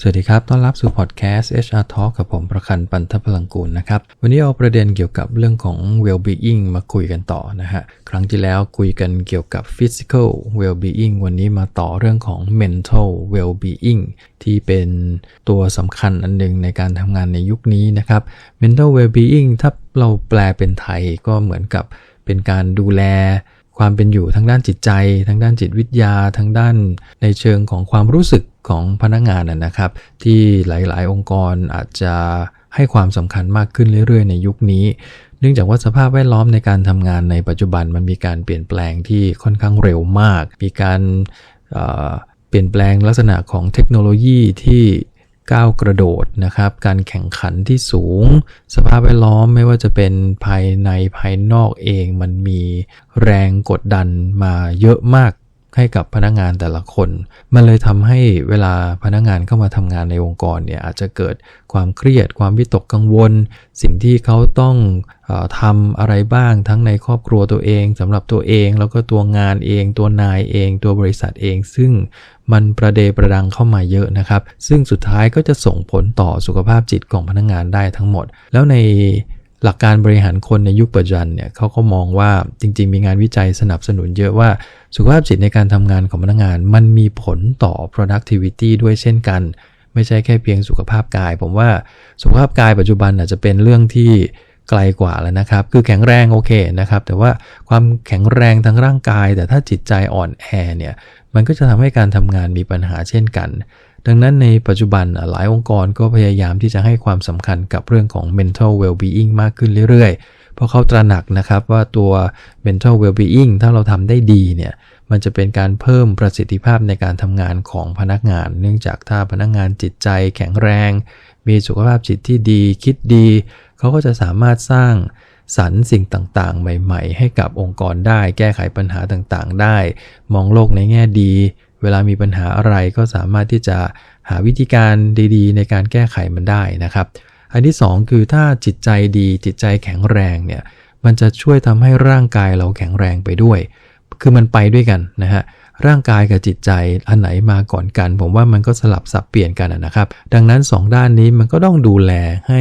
สวัสดีครับ ต้อนรับสู่พอดแคสต์ HR Talk กับผมประคันปันทพลังกูลนะครับ วันนี้เอาประเด็นเกี่ยวกับเรื่องของ well-being มาคุยกันต่อนะฮะ ครั้งที่แล้วคุยกันเกี่ยวกับ physical well-being วันนี้มาต่อเรื่องของ mental well-being ที่เป็นตัวสำคัญอันหนึงในการทำงานในยุคนี้นะครับ mental well-being ถ้าเราแปลเป็นไทยก็เหมือนกับเป็นการดูแลความเป็นอยู่ทั้งด้านจิตใจ ทั้งด้านจิตวิทยา ทั้งด้านในเชิงของความรู้สึก ของพนักงานนะครับ ที่หลาย ๆ องค์กรอาจจะให้ความสำคัญมากขึ้นเรื่อย ๆ ในยุคนี้ เนื่องจากว่าสภาพแวดล้อมในการทำงานในปัจจุบันมันมีการเปลี่ยนแปลงที่ค่อนข้างเร็วมาก มีการเอ่อเปลี่ยนแปลงลักษณะของเทคโนโลยีที่ก้าวกระโดดนะครับ การแข่งขันที่สูง สภาพแวดล้อมไม่ว่าจะเป็นภายในภายนอกเอง มันมีแรงกดดันมาเยอะมาก ให้กับพนักงานแต่ละคน มันเลยทำให้เวลาพนักงานเข้ามาทำงานในองค์กรเนี่ยอาจจะเกิดความเครียด ความวิตกกังวล สิ่งที่เขาต้องออทำอะไรบ้างทั้งในครอบครัวตัวเองสำหรับตัวเองแล้วก็ตัวงานเอง ตัวนายเอง ตัวบริษัทเอง ซึ่งมันประเดประดังเข้ามาเยอะนะครับ ซึ่งสุดท้ายก็จะส่งผลต่อสุขภาพจิตของพนักงานได้ทั้งหมด แล้วใน หลักการบริหารคนในยุคปัจจุบันเนี่ยเขาก็มองว่าจริง ๆ มีงานวิจัยสนับสนุนเยอะว่าสุขภาพจิตในการทำงานของพนักงาน มันมีผลต่อ productivity ด้วยเช่นกัน ไม่ใช่แค่เพียงสุขภาพกาย ผมว่าสุขภาพกายปัจจุบันอาจจะเป็นเรื่องที่ไกลกว่าแล้วนะครับ คือแข็งแรงโอเคนะครับ แต่ว่าความแข็งแรงทั้งร่างกาย แต่ถ้าจิตใจอ่อนแอเนี่ย มันก็จะทำให้การทำงานมีปัญหาเช่นกัน ดังนั้นในปัจจุบันหลายองค์กรก็พยายามที่จะให้ความสำคัญกับเรื่องของ mental well-being มากขึ้นเรื่อยๆ เพราะเขาตระหนักนะครับว่าตัว mental well-being ถ้าเราทำได้ดีเนี่ยมันจะเป็นการเพิ่มประสิทธิภาพในการทำงานของพนักงาน เนื่องจากถ้าพนักงานจิตใจแข็งแรง มีสุขภาพจิตที่ดี คิดดี เขาก็จะสามารถสร้างสรรค์สิ่งต่างๆ ใหม่ ๆ ให้กับองค์กรได้ แก้ไขปัญหาต่างๆ ได้ มองโลกในแง่ดี เวลามีปัญหาอะไรก็สามารถที่จะหาวิธีการดีๆ ในการแก้ไขมันได้นะครับ อันที่ 2 คือถ้าจิตใจดีจิตใจแข็งแรงเนี่ยมันจะช่วยทำให้ร่างกายเราแข็งแรงไปด้วย คือมันไปด้วยกันนะฮะร่างกายกับจิตใจอันไหนมาก่อนกัน ผมว่ามันก็สลับสับเปลี่ยนกันนะครับ ดังนั้น 2 ด้านนี้มันก็ต้องดูแลให้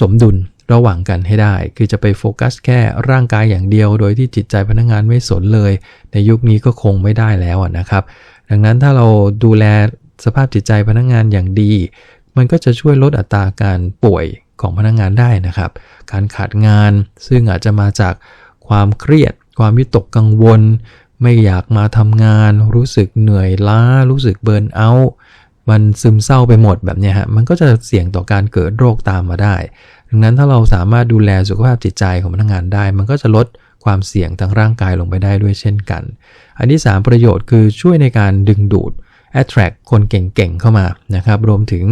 สมดุลระหว่างกันให้ได้ คือจะไปโฟกัสแค่ร่างกายอย่างเดียว โดยที่จิตใจพนักงานไม่สนเลย ในยุคนี้ก็คงไม่ได้แล้วนะครับ ดังนั้นถ้าเราดูแลสภาพจิตใจพนักงานอย่างดี มันก็จะช่วยลดอัตราการป่วยของพนักงานได้นะครับ การขาดงานซึ่งอาจจะมาจากความเครียด ความวิตกกังวล ไม่อยากมาทำงาน รู้สึกเหนื่อยล้า รู้สึกเบิร์นเอาท์มันซึมเศร้าไปหมดแบบนี้ฮะ มันก็จะเสี่ยงต่อการเกิดโรคตามมาได้ ดังนั้นถ้าเราสามารถดูแลสุขภาพจิตใจของพนักงานได้ มันก็จะลด ความเสี่ยงทางร่างกายลงไปได้ด้วยเช่นกัน อันที่ 3 ประโยชน์คือช่วยในการดึงดูด attract คนเก่งๆเข้ามานะครับ รวมถึง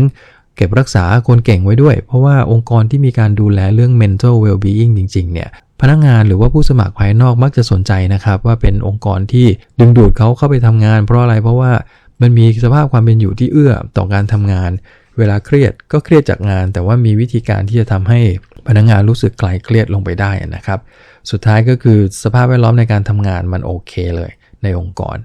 เก็บรักษาคนเก่งไว้ด้วย เพราะว่าองค์กรที่มีการดูแลเรื่อง mental well-being จริงๆ เนี่ย พนักงานหรือว่าผู้สมัครภายนอกมักจะสนใจนะครับ ว่าเป็นองค์กรที่ดึงดูดเขาเข้าไปทำงาน เพราะอะไร เพราะว่ามันมีสภาพความเป็นอยู่ที่เอื้อต่อการทำงาน เวลาเครียดก็เครียดจากงาน แต่ว่ามีวิธีการที่จะทำให้พนักงานรู้สึกคลายเครียดลงไปได้นะครับ สุดท้ายก็คือสภาพแวดล้อมในการทำงานมันโอเคเลยในองค์กร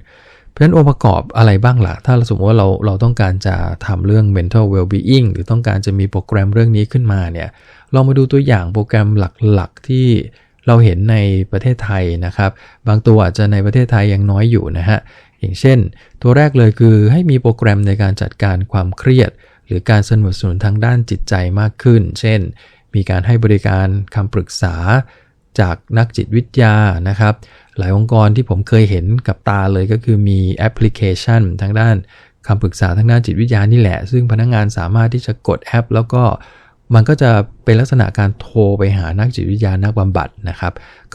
เพราะฉะนั้นองค์ประกอบอะไรบ้างล่ะ ถ้าสมมติว่าเราเราต้องการจะทำเรื่อง mental well-being หรือต้องการจะมีโปรแกรมเรื่องนี้ขึ้นมาเนี่ยลองมาดูตัวอย่างโปรแกรมหลักๆที่เราเห็นในประเทศไทยนะครับ บางตัวอาจจะในประเทศไทยยังน้อยอยู่นะฮะอย่างเช่น ตัวแรกเลยคือให้มีโปรแกรมในการจัดการความเครียด หรือการสนับสนุนทางด้านจิตใจมากขึ้น เช่น มีการให้บริการคำปรึกษาจากนักจิตวิทยานะครับ หลายองค์กรที่ผมเคยเห็นกับตาเลยก็คือมีแอปพลิเคชันทางด้านคำปรึกษาทางด้านจิตวิทยานี่แหละ ซึ่งพนักงงานสามารถที่จะกดแอป แล้วก็มันก็จะ เป็นลักษณะการโทรไปหานักจิตวิทยานักบำบัดนะครับ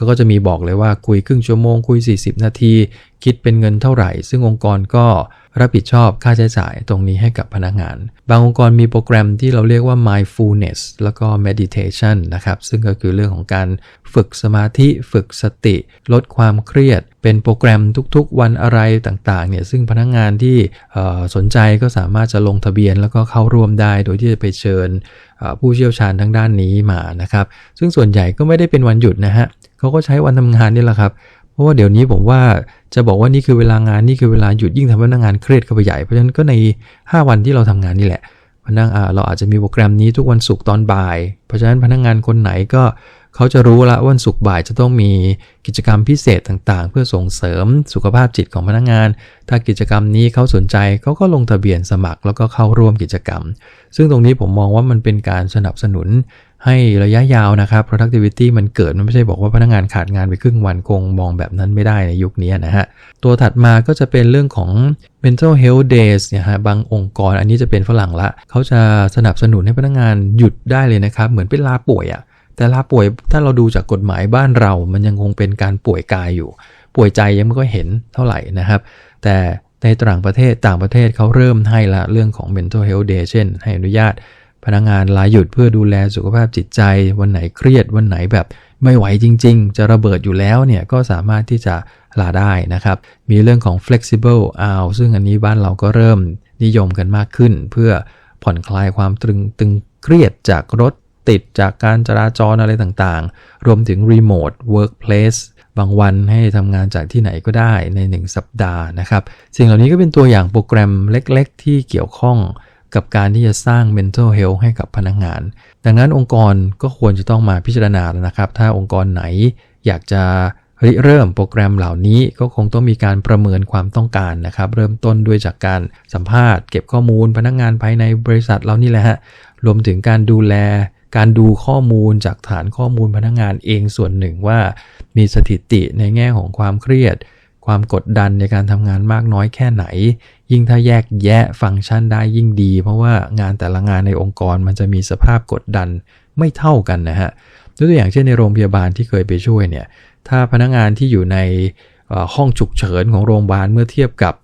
ก็จะมีบอกเลยว่าคุยครึ่งชั่วโมงคุย 40 นาที คิดเป็นเงินเท่าไหร่ ซึ่งองค์กรก็รับผิดชอบค่าใช้จ่ายตรงนี้ให้กับพนักงาน บางองค์กรมีโปรแกรมที่เราเรียกว่า mindfulness แล้วก็ meditation นะครับ ซึ่งก็คือเรื่องของการฝึกสมาธิ ฝึกสติ ลดความเครียด เป็นโปรแกรมทุกๆ วันอะไรต่างๆ เนี่ย ซึ่งพนักงานที่สนใจก็สามารถจะลงทะเบียนแล้วก็เข้าร่วมได้ โดยที่จะไปเชิญผู้เชี่ยวชาญทางด้านนี้มานะครับ ซึ่งส่วนใหญ่ก็ไม่ได้เป็นวันหยุดนะฮะเขาก็ใช้วันทำงานนี่แหละครับเพราะว่าเดี๋ยวนี้ผมว่าจะบอกว่านี่คือเวลางานนี่คือเวลาหยุดยิ่งทำให้พนักงานเครียดเข้าไปใหญ่เพราะฉะนั้นก็ใน 5 วันที่เราทำงานนี่แหละพนักเราอาจจะมีโปรแกรมนี้ทุกวันศุกร์ตอนบ่าย เพราะฉะนั้นพนักงานคนไหนก็ เขาจะรู้ละวันศุกร์บ่ายจะต้องมีกิจกรรมพิเศษต่างๆ เพื่อส่งเสริมสุขภาพจิตของพนักงาน ถ้ากิจกรรมนี้เขาสนใจเขาก็ลงทะเบียนสมัครแล้วก็เข้าร่วมกิจกรรม ซึ่งตรงนี้ผมมองว่ามันเป็นการสนับสนุนให้ระยะยาวนะครับ productivity มันเกิด มันไม่ใช่บอกว่าพนักงานขาดงานไปครึ่งวันคงมองแบบนั้นไม่ได้ในยุคนี้นะฮะ ตัวถัดมาก็จะเป็นเรื่องของ mental health days เนี่ยฮะ บางองค์กรอันนี้จะเป็นฝรั่งละ เขาจะสนับสนุนให้พนักงานหยุดได้เลยนะครับ เหมือนเป็นลาป่วยอะ แต่ลาป่วยถ้าเราดูจากกฎหมายบ้านเรา มันยังคงเป็นการป่วยกายอยู่ ป่วยใจยังไม่ก็เห็นเท่าไหร่นะครับ แต่ในต่างประเทศต่างประเทศเขาเริ่มให้ละเรื่องของ mental health day เช่น ให้อนุญาต พนักงงานลาหยุดเพื่อดูแลสุขภาพจิตใจ วันไหนเครียดวันไหนแบบไม่ไหวจริง ๆ จะระเบิดอยู่แล้วเนี่ยก็สามารถที่จะลาได้นะครับ มีเรื่องของ flexible hour ซึ่งอันนี้บ้านเราก็เริ่มนิยมกันมากขึ้น เพื่อผ่อนคลายความตรึงตึงเครียดจากรถ ติดจากการจราจรอะไรต่างๆ รวมถึง remote workplace บางวันให้ทำงานจากที่ไหนก็ได้ใน 1 สัปดาห์นะครับ สิ่งเหล่านี้ก็เป็นตัวอย่างโปรแกรมเล็กๆ ที่เกี่ยวข้องกับการที่จะสร้าง mental health ให้กับพนักงงาน ดังนั้นองค์กรก็ควรจะต้องมาพิจารณาแล้วนะครับ ถ้าองค์กรไหนอยากจะริเริ่มโปรแกรมเหล่านี้ก็คงต้องมีการประเมินความต้องการนะครับ เริ่มต้นด้วยจากการสัมภาษณ์ เก็บข้อมูลพนักงงานภายในบริษัทเรานี่แหละฮะรวมถึงการดูแล การดูข้อมูลจากฐานข้อมูลพนักงงานเองส่วนหนึ่งว่า มีสถิติในแง่ของความเครียด ความกดดันในการทำงานมากน้อยแค่ไหน ยิ่งถ้าแยกแยะฟังก์ชันได้ยิ่งดี เพราะว่างานแต่ละงานในองค์กรมันจะมีสภาพกดดันไม่เท่ากันนะฮะตัวอย่างเช่นในโรงพยาบาลที่เคยไปช่วยเนี่ยถ้าพนักงานที่อยู่ในห้องฉุกเฉินของโรงพยาบาลเมื่อเทียบกับ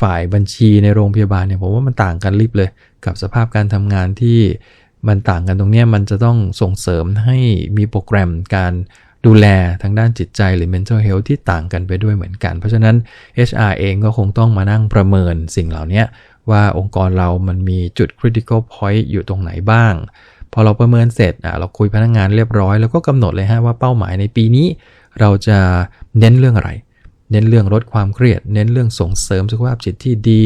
ฝ่ายบัญชีในโรงพยาบาลเนี่ยผมว่ามันต่างกันลิบเลย กับสภาพการทำงานที่ มันต่างกันตรงนี้มันจะต้องส่งเสริมให้มีโปรแกรมการดูแลทางด้านจิตใจหรือ mental health ที่ต่างกันไปด้วยเหมือนกัน เพราะฉะนั้น HR เองก็คงต้องมานั่งประเมินสิ่งเหล่านี้ว่าองค์กรเรามันมีจุด critical point อยู่ตรงไหนบ้าง พอเราประเมินเสร็จอะเราคุยพนักงงานเรียบร้อย แล้วก็กำหนดเลยฮะว่าเป้าหมายในปีนี้ เราจะเน้นเรื่องอะไร เน้นเรื่องลดความเครียด เน้นเรื่องส่งเสริมสุขภาพจิตที่ดี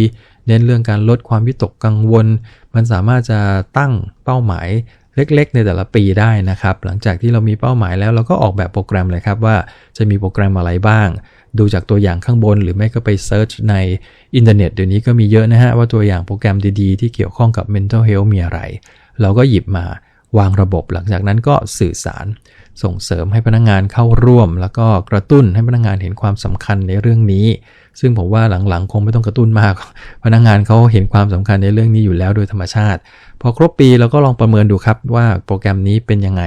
เน้นเรื่องการลดความวิตกกังวล มันสามารถจะตั้งเป้าหมายเล็กๆ ในแต่ละปีได้นะครับ หลังจากที่เรามีเป้าหมายแล้วเราก็ออกแบบโปรแกรมเลยครับว่าจะมีโปรแกรมอะไรบ้าง ดูจากตัวอย่างข้างบน หรือไม่ก็ไปเซิร์ชในอินเทอร์เน็ตเดี๋ยวนี้ก็มีเยอะนะฮะว่าตัวอย่างโปรแกรมดีๆ ที่เกี่ยวข้องกับ mental health มีอะไร เราก็หยิบมาวางระบบหลังจากนั้นก็สื่อสาร ส่งเสริมให้พนักงงานเข้าร่วม แล้วก็กระตุ้นให้พนักงงานเห็นความสำคัญในเรื่องนี้ ซึ่งผมว่าหลังๆ คงไม่ต้องกระตุ้นมาก พนักงงานเขาเห็นความสำคัญในเรื่องนี้อยู่แล้วโดยธรรมชาติ พอครบปีเราก็ลองประเมินดูครับว่าโปรแกรมนี้เป็นยังไง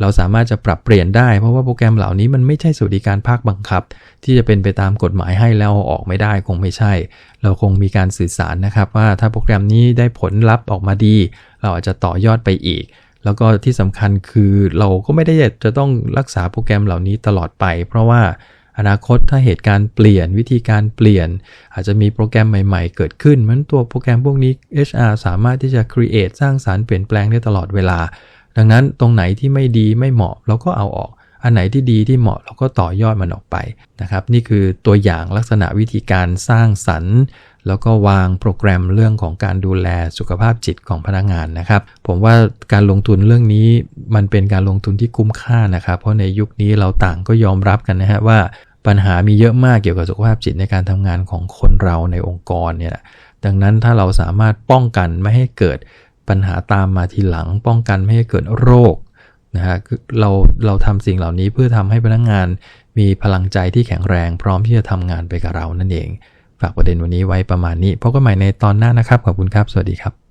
เราสามารถจะปรับเปลี่ยนได้ เพราะว่าโปรแกรมเหล่านี้มันไม่ใช่สวัสดิการภาคบังคับ ที่จะเป็นไปตามกฎหมายให้แล้วออกไม่ได้คงไม่ใช่ เราคงมีการสื่อสารนะครับว่าถ้าโปรแกรมนี้ได้ผลลัพธ์ออกมาดี เราอาจจะต่อยอดไปอีกแล้วก็ที่สำคัญคือเราก็ไม่ได้จะต้องรักษาโปรแกรมเหล่านี้ตลอดไป เพราะว่าอนาคตถ้าเหตุการณ์เปลี่ยนวิธีการเปลี่ยน อาจจะมีโปรแกรมใหม่ๆ เกิดขึ้นมันตัวโปรแกรมพวกนี้ HR สามารถที่จะ create สร้างสารรค์เปลี่ยนแปลงได้ตลอดเวลา ดังนั้นตรงไหนที่ไม่ดีไม่เหมาะเราก็เอาออก อันไหนที่ดีที่เหมาะเราก็ต่อยอดมันออกไปนะครับ นี่คือตัวอย่างลักษณะวิธีการสร้างสรรค์ แล้วก็วางโปรแกรมเรื่องของการดูแลสุขภาพจิตของพนักงานนะครับ ผมว่าการลงทุนเรื่องนี้มันเป็นการลงทุนที่คุ้มค่านะครับ เพราะในยุคนี้เราต่างก็ยอมรับกันนะฮะว่าปัญหามีเยอะมากเกี่ยวกับสุขภาพจิตในการทำงานของคนเราในองค์กรเนี่ยดังนั้นถ้าเราสามารถป้องกันไม่ให้เกิดปัญหาตามมาทีหลัง ป้องกันไม่ให้เกิดโรคนะฮะเราเราทำสิ่งเหล่านี้เพื่อทำให้พนักงงานมีพลังใจที่แข็งแรง พร้อมที่จะทำงานไปกับเรานั่นเอง ฝากประเด็นวันนี้ไว้ประมาณนี้พบกันใหม่ในตอนหน้านะครับขอบคุณครับ สวัสดีครับ